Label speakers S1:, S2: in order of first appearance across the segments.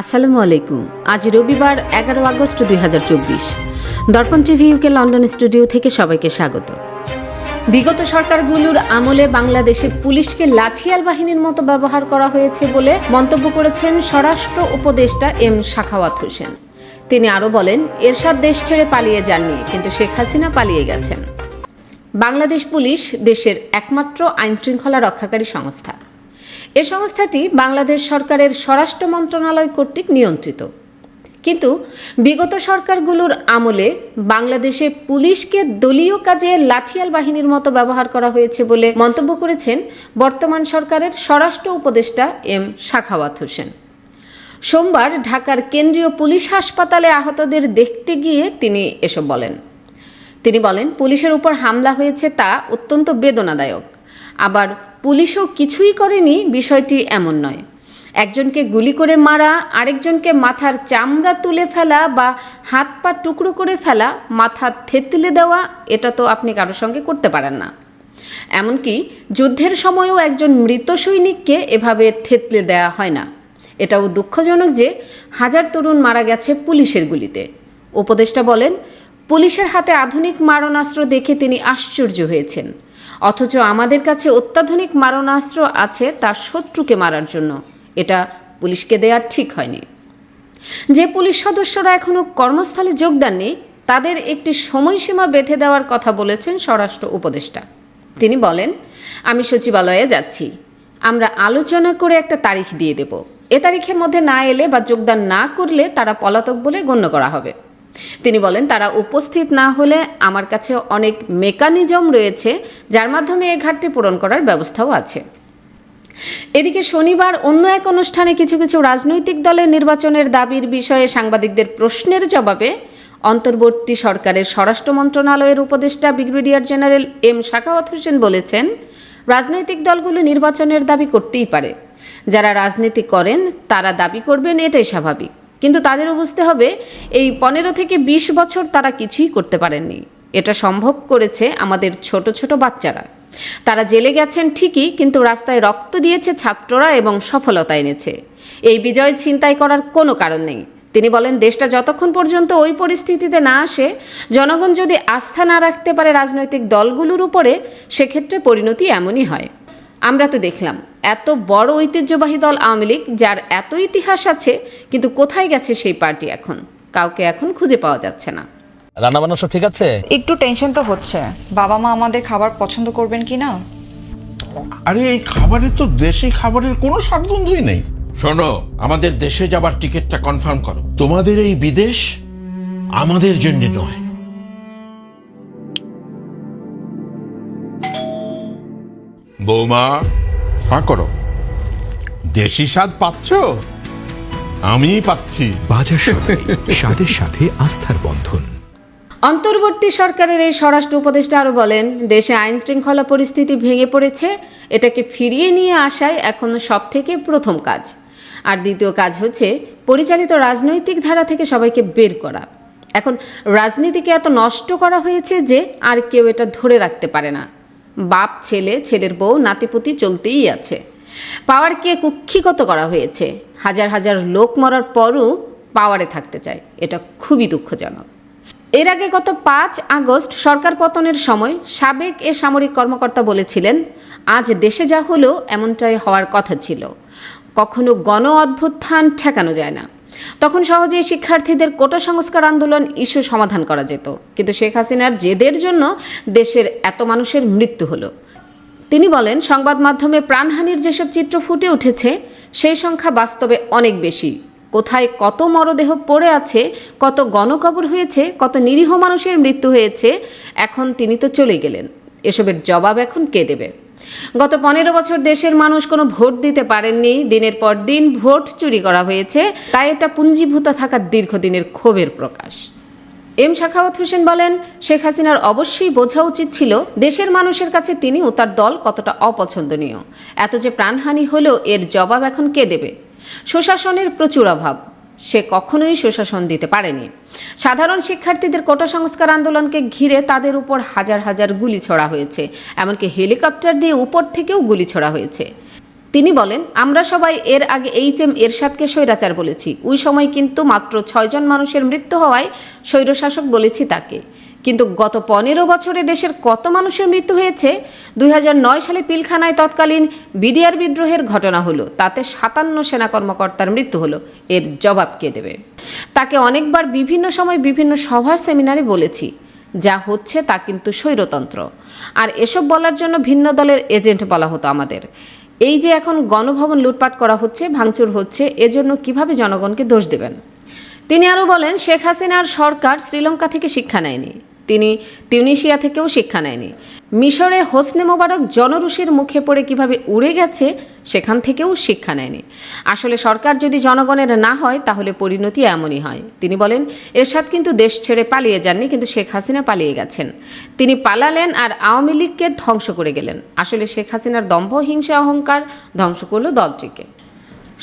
S1: আসসালামু আলাইকুম। আজ রবিবার, এগারো আগস্ট দুই হাজার চব্বিশ। দর্পণ টিভি ইউকে লন্ডন স্টুডিও থেকে সবাইকে স্বাগত। বিগত সরকারগুলোর আমলে বাংলাদেশে পুলিশকে লাঠিয়াল বাহিনীর মতো ব্যবহার করা হয়েছে বলে মন্তব্য করেছেন স্বরাষ্ট্র উপদেষ্টা এম শাখাওয়াত হোসেন। তিনি আরও বলেন, এরশাদ দেশ ছেড়ে পালিয়ে যাননি, কিন্তু শেখ হাসিনা পালিয়ে গেছেন। বাংলাদেশ পুলিশ দেশের একমাত্র আইনশৃঙ্খলা রক্ষাকারী সংস্থা। এ সংস্থাটি বাংলাদেশ সরকারের স্বরাষ্ট্র মন্ত্রণালয় কর্তৃক নিয়ন্ত্রিত। কিন্তু বিগত সরকারগুলোর আমলে বাংলাদেশে পুলিশকে দলীয় কাজে লাঠিয়াল বাহিনীর মতো ব্যবহার করা হয়েছে বলে মন্তব্য করেছেন বর্তমান সরকারের স্বরাষ্ট্র উপদেষ্টা এম শাখাওয়াত হোসেন। সোমবার ঢাকার কেন্দ্রীয় পুলিশ হাসপাতালে আহতদের দেখতে গিয়ে তিনি এসব বলেন। তিনি বলেন, পুলিশের উপর হামলা হয়েছে তা অত্যন্ত বেদনাদায়ক। আবার পুলিশও কিছুই করেনি, বিষয়টি এমন নয়। একজনকে গুলি করে মারা, আরেকজনকে মাথার চামড়া তুলে ফেলা বা হাত পা টুকরো করে ফেলা, মাথা থেতলে দেওয়া, এটা তো আপনি কারোর সঙ্গে করতে পারেন না। এমনকি যুদ্ধের সময়ও একজন মৃত সৈনিককে এভাবে থেতলে দেওয়া হয় না। এটাও দুঃখজনক যে হাজার তরুণ মারা গেছে পুলিশের গুলিতে। উপদেষ্টা বলেন, পুলিশের হাতে আধুনিক মারণাস্ত্র দেখে তিনি আশ্চর্য হয়েছেন। অথচ আমাদের কাছে অত্যাধুনিক মারণাস্ত্র আছে তার শত্রুকে মারার জন্য। এটা পুলিশকে দেওয়া ঠিক হয়নি। যে পুলিশ সদস্যরা এখনও কর্মস্থলে যোগদান নেই তাদের একটি সময়সীমা বেঁধে দেওয়ার কথা বলেছেন স্বরাষ্ট্র উপদেষ্টা। তিনি বলেন, আমি সচিবালয়ে যাচ্ছি। আমরা আলোচনা করে একটা তারিখ দিয়ে দেব। এ তারিখের মধ্যে না এলে বা যোগদান না করলে তারা পলাতক বলে গণ্য করা হবে। তিনি বলেন, তারা উপস্থিত না হলে আমার কাছে অনেক মেকানিজম রয়েছে, যার মাধ্যমে এ ঘাটতি পূরণ করার ব্যবস্থাও আছে। এদিকে শনিবার অন্য এক অনুষ্ঠানে কিছু কিছু রাজনৈতিক দলের নির্বাচনের দাবির বিষয়ে সাংবাদিকদের প্রশ্নের জবাবে অন্তর্বর্তী সরকারের স্বরাষ্ট্র মন্ত্রণালয়ের উপদেষ্টা brigadier general M Shakhawat Hossain বলেছেন, রাজনৈতিক দলগুলো নির্বাচনের দাবি করতেই পারে। যারা রাজনীতি করেন, তারা দাবি করবেন, এটাই স্বাভাবিক। কিন্তু তাদেরও বুঝতে হবে, এই পনেরো থেকে বিশ বছর তারা কিছুই করতে পারেননি। এটা সম্ভব করেছে আমাদের ছোট ছোট বাচ্চারা। তারা জেলে গেছেন ঠিকই, কিন্তু রাস্তায় রক্ত দিয়েছে ছাত্ররা এবং সফলতা এনেছে। এই বিজয় ছিনতাই করার কোনো কারণ নেই। তিনি বলেন, দেশটা যতক্ষণ পর্যন্ত ওই পরিস্থিতিতে না আসে, জনগণ যদি আস্থা না রাখতে পারে রাজনৈতিক দলগুলোর উপরে, সেক্ষেত্রে পরিণতি এমনই হয়। আমরা তো দেখলাম এত বড় ঐতিহ্যবাহী দল আওয়ামী লীগ যার এত ইতিহাস আছে কিন্তু কোথায় গেছে সেই পার্টি এখন? কাউকে এখন খুঁজে পাওয়া যাচ্ছে না।
S2: রান্না বান্না সব ঠিক আছে?
S3: একটু টেনশন তো হচ্ছে। বাবা মা আমাদের খাবার পছন্দ করবেন কি না?
S4: আরে এই খাবারে তো দেশি খাবারের কোনো স্বাদগন্ধই নেই। শোনো আমাদের দেশে যাবার টিকিটটা কনফার্ম করো। তোমাদের এই বিদেশ আমাদের জন্য নয়। বৌমা। হা করো। দেশি স্বাদ পাচ্ছ? আমি পাচ্ছি।
S5: বাজার সদাই স্বাদের সাথে আস্থার বন্ধন।
S1: অন্তর্বর্তী সরকারের এই স্বরাষ্ট্র উপদেষ্টা আরও বলেন দেশে আইন শৃঙ্খলা পরিস্থিতি ভেঙে পড়েছে এটাকে ফিরিয়ে নিয়ে আসাই এখন সব থেকে প্রথম কাজ। আর দ্বিতীয় কাজ হচ্ছে পরিচালিত রাজনৈতিক ধারা থেকে সবাইকে বের করা। এখন রাজনীতিকে এত নষ্ট করা হয়েছে যে আর কেউ এটা ধরে রাখতে পারে না। বাপ, ছেলে, ছেলের বউ, নাতিপুতি চলতেই আছে। পাওয়ারকে কুক্ষিগত করা হয়েছে। হাজার হাজার লোক মরার পরও পাওয়ারে থাকতে চায়। এটা খুবই দুঃখজনক। এর আগে গত পাঁচ আগস্ট সরকার পতনের সময় সাবেক এ সামরিক কর্মকর্তা বলেছিলেন, আজ দেশে যা হলো, এমনটাই হওয়ার কথা ছিল। কখনো গণ অভ্যুত্থান ঠেকানো যায় না। তখন সহজেই শিক্ষার্থীদের কোটা সংস্কার আন্দোলন ইস্যু সমাধান করা যেত। কিন্তু শেখ হাসিনার জেদের জন্য দেশের এত মানুষের মৃত্যু হলো। তিনি বলেন, সংবাদ মাধ্যমে প্রাণহানির যেসব চিত্র ফুটে উঠেছে, সেই সংখ্যা বাস্তবে অনেক বেশি। কোথায় কত মরদেহ পড়ে আছে, কত গণকবর হয়েছে, কত নিরীহ মানুষের মৃত্যু হয়েছে, এখন তিনি তো চলে গেলেন। এসবের জবাব এখন কে দেবে? গত পনেরো বছর দেশের মানুষ কোনো ভোট দিতে পারেননি। দিনের পর দিন ভোট চুরি করা হয়েছে। তাই এটা পুঞ্জীভূত থাকার দীর্ঘদিনের ক্ষোভের প্রকাশ। এম শাখাওয়াত হোসেন বলেন, শেখ হাসিনার অবশ্যই বোঝা উচিত ছিল দেশের মানুষের কাছে তিনি ও তার দল কতটা অপছন্দনীয়। এত যে প্রাণহানি হলেও এর জবাব এখন কে দেবে? সুশাসনের প্রচুর অভাব। সে কখনোই সুশাসন দিতে পারেনি। সাধারণ শিক্ষার্থীদের কোটা সংস্কার আন্দোলনকে ঘিরে তাদের উপর হাজার হাজার গুলি ছড়া হয়েছে, এমনকি হেলিকপ্টার দিয়ে উপর থেকেও গুলি ছড়া হয়েছে। তিনি বলেন, আমরা সবাই এর আগে এইচ এম এরশাদকে স্বৈরাচার বলেছি। ওই সময় কিন্তু মাত্র ছয়জন মানুষের মৃত্যু হওয়ায় স্বৈরশাসক বলেছি তাকে। কিন্তু গত পনেরো বছরে দেশের কত মানুষের মৃত্যু হয়েছে? দুই হাজার নয় সালে পিলখানায় তৎকালীন বিডিআর বিদ্রোহের ঘটনা হলো। তাতে সাতান্ন সেনা কর্মকর্তার মৃত্যু হলো। এর জবাব কে দেবে? তাকে অনেকবার বিভিন্ন সময় বিভিন্ন সভার সেমিনারে বলেছি। যা হচ্ছে তা কিন্তু স্বৈরতন্ত্র। আর এসব বলার জন্য ভিন্ন দলের এজেন্ট বলা হতো আমাদের। এই যে এখন গণভবন লুটপাট করা হচ্ছে, ভাঙচুর হচ্ছে, এজন্য কীভাবে জনগণকে দোষ দেবেন? তিনি আরও বলেন, শেখ হাসিনার সরকার শ্রীলঙ্কা থেকে শিক্ষা নেয়নি। তিনি তিউনিশিয়া থেকেও শিক্ষা নেয়নি। মিশরে হোসনে মোবারক জনরুষির মুখে পড়ে কীভাবে উড়ে গেছে, সেখান থেকেও শিক্ষা নেয়নি। আসলে সরকার যদি জনগণের না হয়, তাহলে পরিণতি এমনই হয়। তিনি বলেন, এরশাদ কিন্তু দেশ ছেড়ে পালিয়ে যাননি, কিন্তু শেখ হাসিনা পালিয়ে গেছেন। তিনি পালালেন আর আওয়ামী লীগকে ধ্বংস করে গেলেন। আসলে শেখ হাসিনার দম্ভ, হিংসা, অহংকার ধ্বংস করল দলটিকে।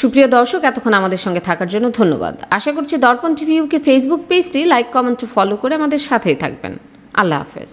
S1: সুপ্রিয় দর্শক, এতক্ষণ আমাদের সঙ্গে থাকার জন্য ধন্যবাদ। আশা করছি দর্পণ টিভি ইউকে ফেসবুক পেজটি লাইক, কমেন্ট ফলো করে আমাদের সাথেই থাকবেন। আল্লাহ হাফেজ।